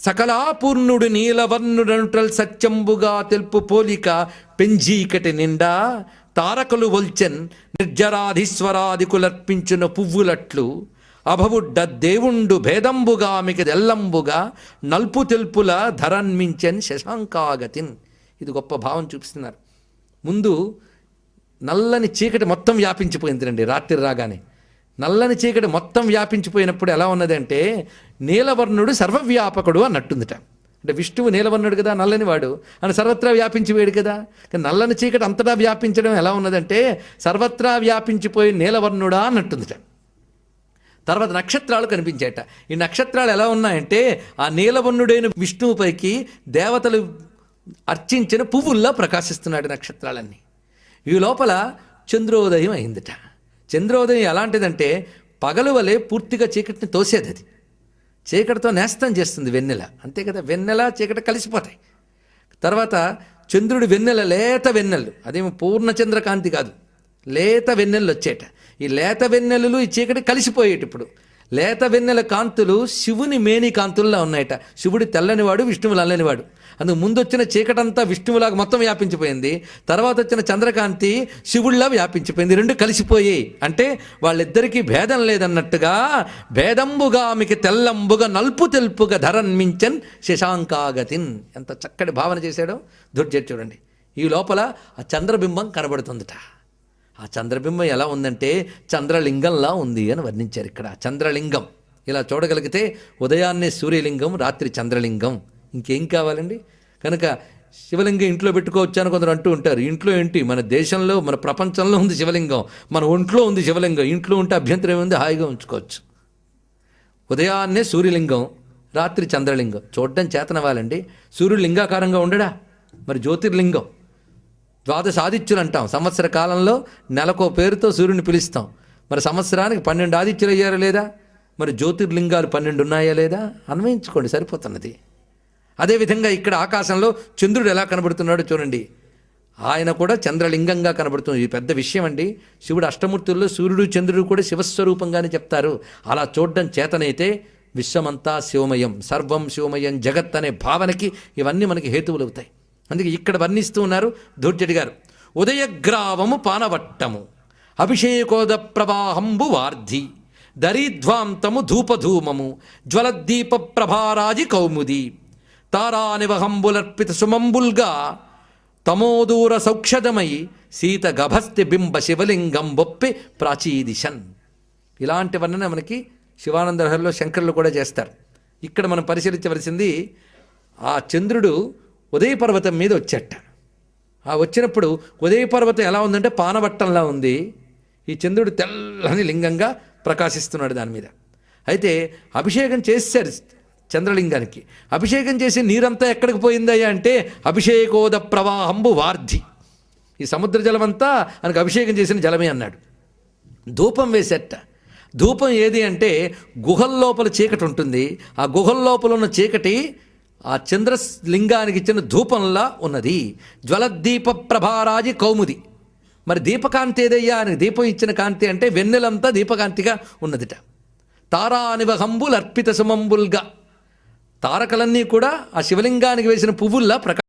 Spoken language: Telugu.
సకలాపూర్ణుడు నీలవర్ణుడనుటల్ సత్యంబుగా తెలుపు పోలిక పెంజీకటి నిండా తారకలు ఒల్చెన్ నిర్జరాధీశ్వరాదికులర్పించిన పువ్వులట్లు. అభవుడ్డ దేవుండు భేదంబుగా మికదెల్లంబుగా నల్పు తెలుపుల ధరన్మించెన్ శశాంకాగతిన్. ఇది గొప్ప భావం చూపిస్తున్నారు. ముందు నల్లని చీకటి మొత్తం వ్యాపించిపోయిందండి రాత్రి రాగానే. నల్లని చీకటి మొత్తం వ్యాపించిపోయినప్పుడు ఎలా ఉన్నదంటే నీలవర్ణుడు సర్వవ్యాపకుడు అన్నట్టుందిట. అంటే విష్ణువు నీలవర్ణుడు కదా నల్లని వాడు. అని సర్వత్రా వ్యాపించిపోయాడు కదా. నల్లని చీకటి అంతటా వ్యాపించడం ఎలా ఉన్నదంటే సర్వత్రా వ్యాపించిపోయి నీలవర్ణుడా అన్నట్టుందిట. తర్వాత నక్షత్రాలు కనిపించాయట ఈ నక్షత్రాలు ఎలా ఉన్నాయంటే ఆ నీలవర్ణుడైన విష్ణువు పైకి దేవతలు అర్చించిన పువ్వుల్లా ప్రకాశిస్తున్నాడు నక్షత్రాలన్నీ. ఈ లోపల చంద్రోదయం అయిందిట. చంద్రోదయం ఎలాంటిదంటే పగలు వలె పూర్తిగా చీకటిని తోసేది అది చీకటితో నేస్తం చేస్తుంది వెన్నెల. అంతే కదా వెన్నెల చీకటి కలిసిపోతాయి. తర్వాత చంద్రుడి వెన్నెల లేత వెన్నెలు అదేమో పూర్ణ చంద్రకాంతి కాదు. లేత వెన్నెలు వచ్చేట. ఈ లేత వెన్నెలలు ఈ చీకటి కలిసిపోయేటప్పుడు. ఇప్పుడు లేత వెన్నెల కాంతులు శివుని మేని కాంతుల్లా ఉన్నాయట. శివుడు తెల్లనివాడు విష్ణువులు అల్లనివాడు అందుకు ముందు వచ్చిన చీకటంతా విష్ణువులాగా మొత్తం వ్యాపించిపోయింది. తర్వాత వచ్చిన చంద్రకాంతి శివుడిలా వ్యాపించిపోయింది. రెండు కలిసిపోయాయి అంటే వాళ్ళిద్దరికీ భేదం లేదన్నట్టుగా భేదంబుగా మీకు తెల్లంబుగా నల్పు తెలుపుగా ధరన్మించన్ శశాంకాగతిన్. ఎంత చక్కటి భావన చేశాడో. దుర్జట్ చూడండి. ఈ లోపల ఆ చంద్రబింబం కనబడుతుందట. ఆ చంద్రబింబం ఎలా ఉందంటే చంద్రలింగంలా ఉంది అని వర్ణించారు ఇక్కడ. చంద్రలింగం. ఇలా చూడగలిగితే ఉదయాన్నే సూర్యలింగం రాత్రి చంద్రలింగం. ఇంకేం కావాలండి? కనుక శివలింగం ఇంట్లో పెట్టుకోవచ్చు అని కొందరు అంటూ ఉంటారు. ఇంట్లో ఏంటి? మన దేశంలో మన ప్రపంచంలో ఉంది శివలింగం. మన ఒంట్లో ఉంది శివలింగం. ఇంట్లో ఉంటే అభ్యంతరం ఏముంది? హాయిగా ఉంచుకోవచ్చు. ఉదయాన్నే సూర్యలింగం రాత్రి చంద్రలింగం. చూడడం చేతనవ్వాలండి. సూర్యుడు లింగాకారంగా ఉండడా? మరి జ్యోతిర్లింగం. ద్వాదశ ఆదిత్యులు అంటాం. సంవత్సర కాలంలో నెలకో పేరుతో సూర్యుని పిలుస్తాం. మరి సంవత్సరానికి పన్నెండు ఆదిత్యులు అయ్యారా లేదా? మరి జ్యోతిర్లింగాలు పన్నెండు ఉన్నాయా లేదా? అన్వయించుకోండి సరిపోతున్నది. అదేవిధంగా ఇక్కడ ఆకాశంలో చంద్రుడు ఎలా కనబడుతున్నాడో చూడండి. ఆయన కూడా చంద్రలింగంగా కనబడుతుంది. ఇది పెద్ద విషయం అండి. శివుడు అష్టమూర్తుల్లో సూర్యుడు చంద్రుడు కూడా శివస్వరూపంగానే చెప్తారు. అలా చూడడం చేతనైతే విశ్వమంతా శివమయం సర్వం శివమయం జగత్ అనే భావనకి ఇవన్నీ మనకి హేతువులు అవుతాయి అందుకే ఇక్కడ వర్ణిస్తూ ఉన్నారు ధూర్జటి గారు. ఉదయగ్రావము పానవట్టము అభిషేకోద ప్రవాహంబు వార్ధి దరిధ్వాంతము ధూపధూమము జ్వలద్దీప ప్రభారాజి కౌముది తారానివహంబులర్పిత సుమంబుల్గా తమోదూర సౌక్షదమై సీత గభస్తి బింబ శివలింగం బొప్పి ప్రాచీదిశన్. ఇలాంటి వర్ణన మనకి శివానందరహర్లో శంకరులు కూడా చేస్తారు. ఇక్కడ మనం పరిశీలించవలసింది ఆ చంద్రుడు ఉదయ పర్వతం మీద వచ్చేట. ఆ వచ్చినప్పుడు ఉదయ పర్వతం ఎలా ఉందంటే పానవట్టంలా ఉంది. ఈ చంద్రుడు తెల్లని లింగంగా ప్రకాశిస్తున్నాడు దాని మీద. అయితే అభిషేకం చేశారు చంద్రలింగానికి. అభిషేకం చేసి నీరంతా ఎక్కడికి పోయిందయ్యా అంటే అభిషేకోద ప్రవాహంబు వార్ధి. ఈ సముద్ర జలమంతా ఆయనకు అభిషేకం చేసిన జలమే అన్నాడు. ధూపం వేసేట. ధూపం ఏది అంటే గుహల్లోపల చీకటి ఉంటుంది. ఆ గుహల్లోపల ఉన్న చీకటి ఆ చంద్రలింగానికి ఇచ్చిన ధూపంలా ఉన్నది. జ్వలద్దీప ప్రభారాజి కౌముది. మరి దీపకాంతి ఏదయ్యా? అని దీపం ఇచ్చిన కాంతి అంటే వెన్నెలంతా దీపకాంతిగా ఉన్నదిట. తారానివహంబుల్ అర్పిత సుమంబుల్గా తారకలన్నీ కూడా ఆ శివలింగానికి వేసిన పువ్వుల్లా ప్రకా